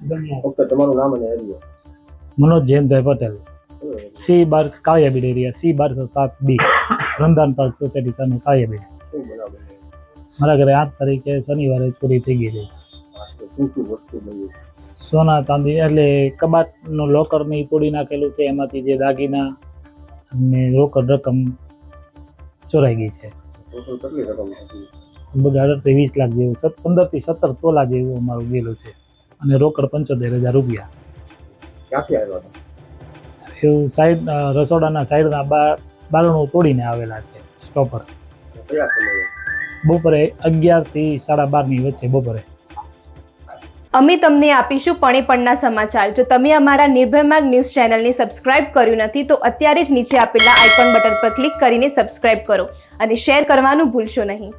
ફક્ત તમારું નામ અને એરિયો મનોજ જયંતભાઈ પટેલ. સી બાર કાળિયાબીડ એરિયા સી બારસો સાત બી. રમદાન પાર્ક સોસાયટી સામે કાળિયાબીડ મારા ઘરે આઠ તારીખે શનિવારે ચોરી થઈ ગઈ હતી સોના ચાંદી એટલે કબાટનું લોકરની તોડી નાખેલું છે એમાંથી જે દાગીના અને રોકડ રકમ ચોરાઈ ગઈ છે. બધા અઢારથી વીસ લાખ જેવું પંદરથી સત્તર તોલા જેવું અમારું ગયેલું છે. અને રોકડ પંચોતેર હજાર રૂપિયા. ક્યાંથી આવ્યા હતા? એવું સાઈડ રસોડાના સાઈડના બારણું તોડીને આવેલા છે સ્ટોપર. કયા સમયે? બપોરે અગિયારથી સાડા બારની વચ્ચે બપોરે. અમે તમને આપીશું પણીપણના સમાચાર. જો તમે અમારા નિર્ભયમાર્ગ ન્યૂઝ ચેનલને સબસ્ક્રાઇબ કર્યું નથી તો અત્યારે જ નીચે આપેલા આઇકોન બટન પર ક્લિક કરીને સબસ્ક્રાઇબ કરો અને શેર કરવાનું ભૂલશો નહીં.